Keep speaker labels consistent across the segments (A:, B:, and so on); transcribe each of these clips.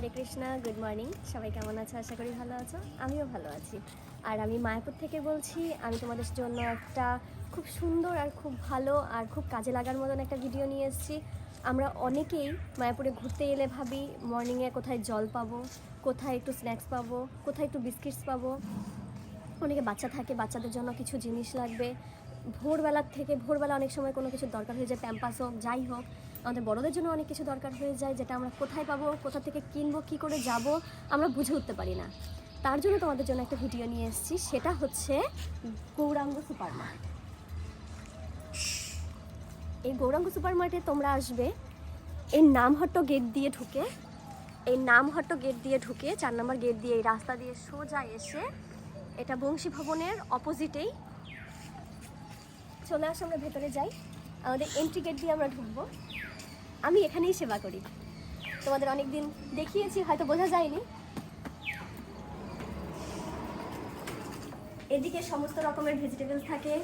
A: হরে Krishna good morning সবাই কেমন আছো? আশা করি ভালো আছো। আমিও ভালো আছি। আর আমি মায়াপুর থেকে বলছি, আমি তোমাদের জন্য একটা খুব সুন্দর আর খুব ভালো আর খুব কাজে লাগার মতন একটা ভিডিও নিয়ে এসেছি। আমরা অনেকেই মায়াপুরে ঘুরতে এলে ভাবি মর্নিংয়ে কোথায় জল পাবো, কোথায় একটু স্ন্যাক্স পাবো, কোথায় একটু বিস্কিটস পাবো। অনেকে বাচ্চা থাকে, বাচ্চাদের জন্য কিছু জিনিস লাগবে। ভোরবেলার থেকে, ভোরবেলা অনেক সময় কোনো কিছু দরকার হয়ে যায় প্যাম্পাস হোক, যাই হোক আমাদের বড়দের জন্য অনেক কিছু দরকার হয়ে যায়, যেটা আমরা কোথায় পাবো, কোথা থেকে কিনবো, কী করে যাব, আমরা বুঝে উঠতে পারি না। তার জন্য তোমাদের জন্য একটা ভিডিও নিয়ে এসেছি, সেটা হচ্ছে গৌরাঙ্গ সুপার মার্ট এই গৌরাঙ্গ সুপার মার্টে তোমরা আসবে এই নামহট্ট গেট দিয়ে ঢুকে, এই নামহট্ট গেট দিয়ে ঢুকে চার নম্বর গেট দিয়ে এই রাস্তা দিয়ে সোজা এসে এটা বংশী ভবনের অপোজিটেই চলে আসো, আমরা ভেতরে যাই। আমাদের এন্ট্রি গেট দিয়ে আমরা ঢুকবো। আমি এখানেই সেবা করি। তোমাদের অনেক দিন দেখিয়েছি, হয়তো বোঝা যায়নি। এদিকে সমস্ত রকমের ভেজিটেবলস থাকে,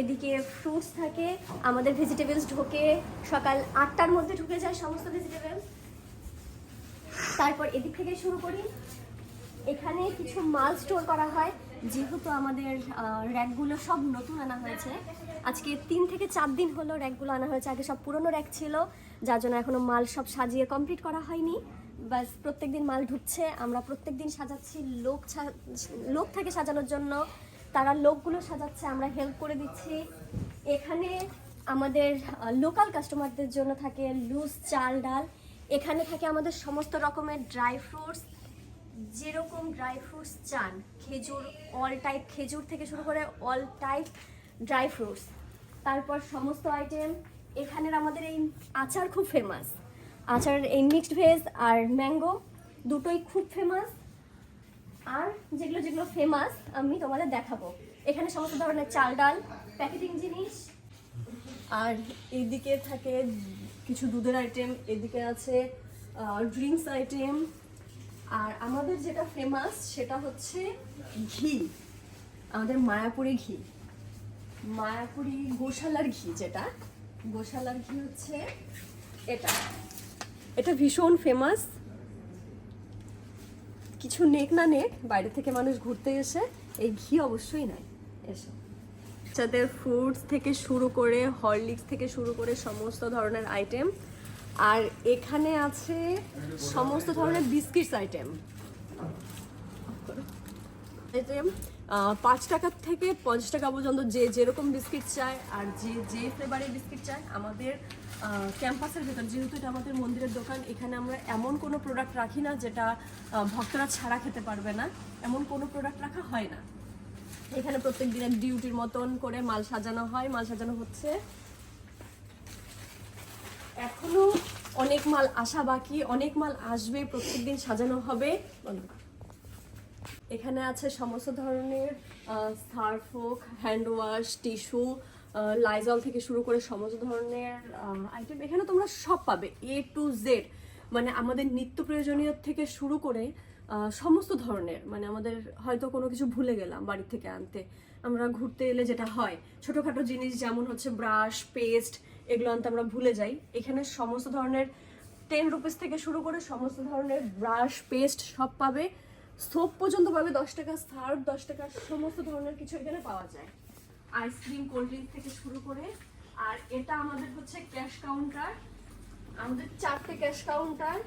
A: এদিকে ফ্রুটস থাকে, আমাদের ভেজিটেবলস ঢোকে, সকাল আটটার মধ্যে ঢুকে যায় সমস্ত ভেজিটেবলস তারপর এদিক থেকে শুরু করি। এখানে কিছু মাল স্টোর করা হয়, যেহেতু আমাদের র্যাকগুলো সব নতুন আনা হয়েছে। আজকে তিন থেকে চার দিন হলো র্যাকগুলো আনা হয়েছে। আগে সব পুরনো র্যাক ছিল, যার জন্য এখনও মাল সব সাজিয়ে কমপ্লিট করা হয়নি। বাস প্রত্যেকদিন মাল ঢুকছে। আমরা প্রত্যেক দিন সাজাচ্ছি লোক লোক থাকে সাজানোর জন্য। তারা লোকগুলো সাজাচ্ছে, আমরা হেল্প করে দিচ্ছি। এখানে আমাদের লোকাল কাস্টমারদের জন্য থাকে লুজ চাল ডাল। এখানে থাকে আমাদের সমস্ত রকমের ড্রাই ফ্রুটস যেরকম ড্রাই ফ্রুটস চান, খেজুর অল টাইপ খেজুর থেকে শুরু করে অল টাইপ ড্রাই ফ্রুটস তারপর সমস্ত আইটেম এখানের আমাদের এই আচার খুব ফেমাস আচার এই মিক্সড ভেজ আর ম্যাঙ্গো দুটোই খুব ফেমাস আর যেগুলো যেগুলো ফেমাস আমি তোমাদের দেখাবো। এখানে সমস্ত ধরনের চাল ডাল প্যাকেটিং জিনিস। আর এইদিকে থাকে কিছু দুধের আইটেম এদিকে আছে ড্রিঙ্কস আইটেম আর আমাদের যেটা ফেমাস সেটা হচ্ছে ঘি। আমাদের মায়াপুরি ঘি। মায়াপুরি গোশালার ঘি যেটা, গোশালার ঘি হচ্ছে এটা। এটা ভীষণ ফেমাস কিছু নেক না নেক, বাইরে থেকে মানুষ ঘুরতে এসে এই ঘি অবশ্যই নেয়। এসো। বাচ্চাদের ফ্রুটস থেকে শুরু করে হরলিক্স থেকে শুরু করে সমস্ত ধরনের আইটেম আর এখানে আছে সমস্ত ধরনের বিস্কিটস আইটেম আইটেম পাঁচ টাকার থেকে পঞ্চাশ টাকা পর্যন্ত যে যেরকম বিস্কিট চায় আর যে যে ফ্লেভারের বিস্কিট চায়, আমাদের ক্যাম্পাসের ভেতর, যেহেতু এটা আমাদের মন্দিরের দোকান, এখানে আমরা এমন কোনো প্রোডাক্ট রাখি না যেটা ভক্তরা ছাড়া খেতে পারবে না। এমন কোনো প্রোডাক্ট রাখা হয় না। এখানে প্রত্যেক দিনের ডিউটির মতন করে মাল সাজানো হয়। মাল সাজানো হচ্ছে। এখনও অনেক মাল আসা বাকি, অনেক মাল আসবে প্রত্যেকদিন সাজানো হবে। এখানে আছে সমস্ত ধরনের সার্ফ হোক হ্যান্ড ওয়াশ টিস্যু লাইজল থেকে শুরু করে সমস্ত ধরনের আইটেম এখানে তোমরা সব পাবে এ টু জেড মানে আমাদের নিত্য প্রয়োজনীয় থেকে শুরু করে সমস্ত ধরনের। মানে আমাদের হয়তো কোনো কিছু ভুলে গেলাম বাড়ি থেকে আনতে। আমরা ঘুরতে এলে যেটা হয়, ছোটোখাটো জিনিস যেমন হচ্ছে ব্রাশ পেস্ট এগুলো আনতে আমরা ভুলে যাই। এখানে সমস্ত ধরনের টেন রুপিস থেকে শুরু করে সমস্ত ধরনের ব্রাশ পেস্ট সব পাবে। সোপ পর্যন্ত পাবে দশ টাকা, সার্ফ দশ টাকা, সমস্ত ধরনের কিছু এখানে পাওয়া যায়। আইসক্রিম, কোল্ড ড্রিঙ্ক থেকে শুরু করে। আর এটা আমাদের হচ্ছে ক্যাশ কাউন্টার। আমাদের চারটে ক্যাশ কাউন্টার।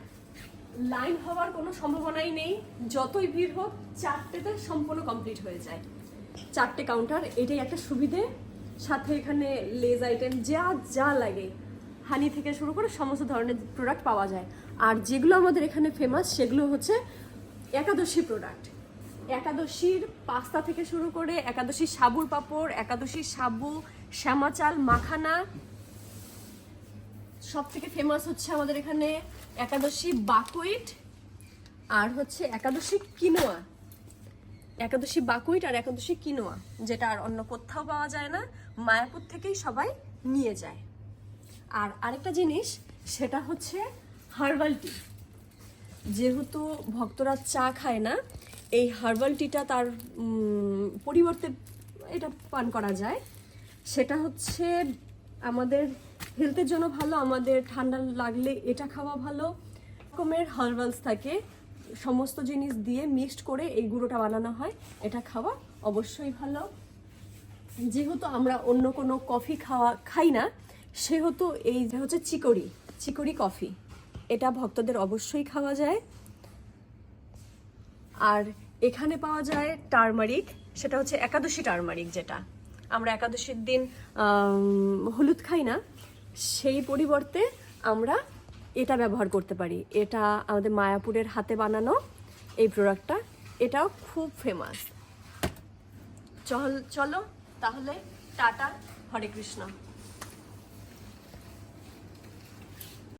A: লাইন হওয়ার কোনো সম্ভাবনাই নেই। যতই ভিড় হোক, চারটেতে সম্পূর্ণ কমপ্লিট হয়ে যায়। চারটে কাউন্টার, এটাই একটা সুবিধে। সাথে এখানে লেজ আইটেম, যা যা লাগে। হানি থেকে শুরু করে সমস্ত ধরনের প্রোডাক্ট পাওয়া যায়। আর যেগুলো আমাদের এখানে ফেমাস সেগুলো হচ্ছে একাদশী প্রোডাক্ট একাদশীর পাস্তা থেকে শুরু করে একাদশীর সাবুর পাপড় একাদশীর সাবু, শ্যামা চাল, মাখানা সব থেকে ফেমাস হচ্ছে আমাদের এখানে একাদশী বাকুইট আর হচ্ছে একাদশী কিনোয়া একাদশী বাকুইট আর একাদশী কিনোয়া যেটা আর অন্য কোথাও পাওয়া যায় না, মায়াপুর থেকেই সবাই নিয়ে যায়। আর আরেকটা জিনিস, সেটা হচ্ছে হার্বাল টি যেহেতু ভক্তরা চা খায় না, এই হার্বাল টিটা তার পরিবর্তে এটা পান করা যায়। সেটা হচ্ছে আমাদের হেলথের জন্য ভালো, আমাদের ঠান্ডা লাগলে এটা খাওয়া ভালো।
B: রকমের হার্বালস থাকে, সমস্ত জিনিস দিয়ে মিক্সড করে এই গুঁড়োটা বানানো হয়, এটা খাওয়া অবশ্যই ভালো। যেহেতু আমরা অন্য কোনো কফি খাওয়া, খাই না, সেহেতু এই হচ্ছে চিকরি চিকরি কফি এটা ভক্তদের অবশ্যই খাওয়া যায়। আর এখানে পাওয়া যায় টার্মারিক, সেটা হচ্ছে একাদশী টার্মারিক যেটা। আমরা একাদশীর দিন হলুদ খাই না, সেই পরিবর্তে আমরা এটা ব্যবহার করতে পারি। এটা আমাদের মায়াপুরের হাতে বানানো এই প্রোডাক্টটা এটাও খুব ফেমাস চল, চলো, তাহলে টাটা, হরে কৃষ্ণ।